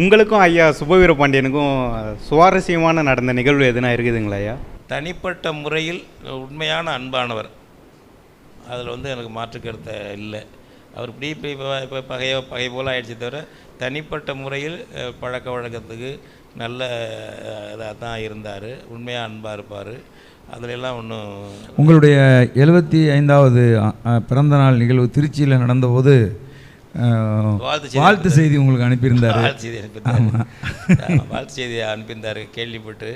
உங்களுக்கும் ஐயா சுபவீர பாண்டியனுக்கும் சுவாரஸ்யமான நடந்த நிகழ்வு எதுனா இருக்குதுங்களா ஐயா? தனிப்பட்ட முறையில் உண்மையான அன்பானவர். அதில் வந்து எனக்கு மாற்று கருத்தை இல்லை. அவர் இப்படி இப்போ இப்போ பகையோ பகை போல் ஆயிடுச்சு தவிர தனிப்பட்ட முறையில் பழக்க வழக்கத்துக்கு நல்ல இதாக தான் இருந்தார். உண்மையாக அன்பாக இருப்பார். அதிலெல்லாம் ஒன்றும் உங்களுடைய எழுபத்தி ஐந்தாவது பிறந்த நாள் நிகழ்வு திருச்சியில் நடந்தபோது வாழ்த்து செய்தி உங்களுக்கு அனுப்பியிருந்தார். வாழ்த்து செய்தி அனுப்பியிருந்தார். வாழ்த்து செய்தி அனுப்பியிருந்தார். கேள்விப்பட்டு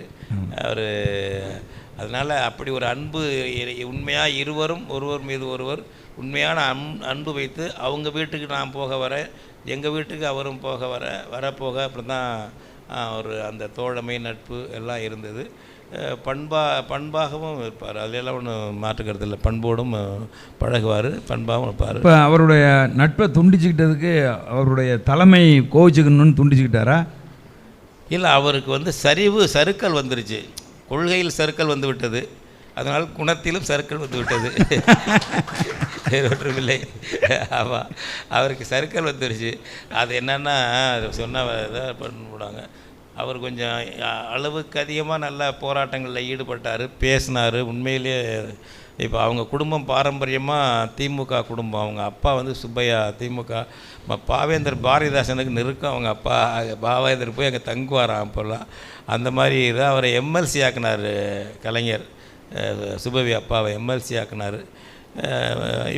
அவர் அதனால் அப்படி ஒரு அன்பு உண்மையாக இருவரும் ஒருவர் மீது ஒருவர் உண்மையான அன் அன்பு வைத்து அவங்க வீட்டுக்கு நான் போக வர எங்கள் வீட்டுக்கு அவரும் போக வர வரப்போக அப்படி தான் ஒரு அந்த தோழமை நட்பு எல்லாம் இருந்தது. பண்பா பண்பாகவும் இருப்பார். அதிலெல்லாம் ஒன்றும் மாற்றுக்கிறது இல்லை. பண்போடும் பழகுவார் பண்பாகவும் இருப்பார். இப்போ அவருடைய நட்பை துண்டிச்சுக்கிட்டதுக்கு அவருடைய தலைமை கோவிச்சுக்கணும்னு துண்டிச்சுக்கிட்டாரா? இல்லை அவருக்கு வந்து சரிவு சறுக்கல் வந்துருச்சு. கொள்கையில் சறுக்கல் வந்து விட்டது. அதனால் குணத்திலும் சறுக்கல் வந்து விட்டது. வேறு ஒன்றுமில்லை ஆமாம் அவருக்கு சறுக்கல் வந்துருச்சு. அது என்னென்னா சொன்னால் இதாக பண்ணிவிடுவாங்க அவர் கொஞ்சம் அளவுக்கு அதிகமாக நல்ல போராட்டங்களில் ஈடுபட்டார் பேசினார். உண்மையிலேயே இப்போ அவங்க குடும்பம் பாரம்பரியமாக திமுக குடும்பம். அவங்க அப்பா வந்து சுப்பையா திமுக. பாவேந்தர் பாரதிதாசனுக்கு நெருக்கம். அவங்க அப்பா பாவேந்தர் போய் அங்கே தங்குவாராம் அப்போல்லாம் அந்த மாதிரி தான் அவரை எம்எல்சி ஆக்கினார் கலைஞர். சுபவி அப்பாவை எம்எல்சி ஆக்கினார்.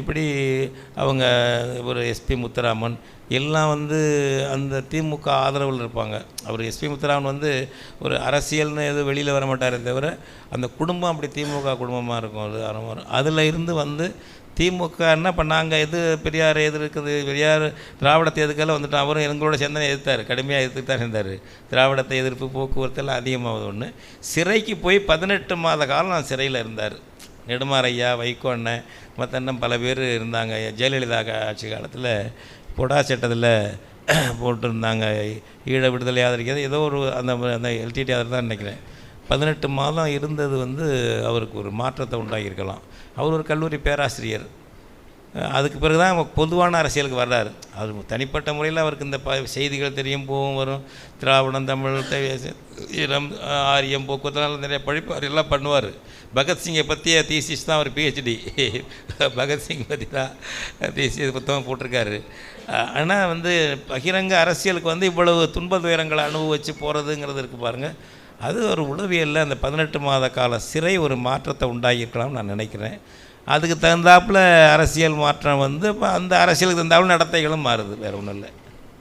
இப்படி அவங்க ஒரு எஸ்பி முத்துராமன் எல்லாம் வந்து அந்த திமுக ஆதரவில் இருப்பாங்க. அவர் எஸ்பி முத்துராமன் வந்து ஒரு அரசியல்னு எதுவும் வெளியில் வர மாட்டாரே தவிர அந்த குடும்பம் அப்படி திமுக குடும்பமாக இருக்கும். அது அரவம் அதில் இருந்து வந்து திமுக என்ன நாங்கள் எது பெரியார் எது இருக்குது பெரியார் திராவிடத்தை எதுக்கெல்லாம் வந்துட்டோம் அவரும் எங்களோட சேர்ந்தனை எதிர்த்தார். கடுமையாக எதிர்த்து தான் இருந்தார். திராவிடத்தை எதிர்ப்பு போக்குவரத்தெல்லாம் அதிகமாகுது ஒன்று சிறைக்கு போய் பதினெட்டு மாத காலம் நான் சிறையில் இருந்தார். நெடுமாரையா வைகோ அண்ணன் மற்ற பல பேர் இருந்தாங்க. ஜெயலலிதா ஆட்சி காலத்தில் பொடா சட்டத்தில் போட்டிருந்தாங்க. ஈழ விடுதலை ஆதரிக்கிறது. ஏதோ ஒரு அந்த அந்த எல்டிடி ஆதரவு தான் நினைக்கிறேன். பதினெட்டு மாதம் இருந்தது வந்து அவருக்கு ஒரு மாற்றத்தை உண்டாகியிருக்கலாம் அவர் ஒரு கல்லூரி பேராசிரியர். அதுக்கு பிறகு தான் பொதுவான அரசியலுக்கு வர்றாரு. அது தனிப்பட்ட முறையில் அவருக்கு இந்த ப செய்திகள் தெரியும் போகும் வரும். திராவிடம் தமிழ் ஈரம் ஆரியம் போக்குவரத்து நிறைய படிப்பார் எல்லாம் பண்ணுவார். பகத்சிங்கை பற்றிய தீசிஸ் தான் அவர் பிஹெச்டி பகத்சிங் பற்றி தான் தீசிஸ் புத்தகம் போட்டிருக்காரு. ஆனால் வந்து பகிரங்க அரசியலுக்கு வந்து இவ்வளவு துன்ப துயரங்களை அனுபவிச்சு போகிறதுங்கிறது இருக்குது பாருங்கள் அது ஒரு உளவியலில் அந்த பதினெட்டு மாத கால சிறை ஒரு மாற்றத்தை உண்டாகியிருக்கலாம்னு நான் நினைக்கிறேன். அதுக்கு தகுந்தாப்புல அரசியல் மாற்றம் வந்து இப்போ அந்த அரசியலுக்கு தகுந்தாப்புல நடத்தைகளும் மாறுது வேறு ஒன்றும் இல்லை.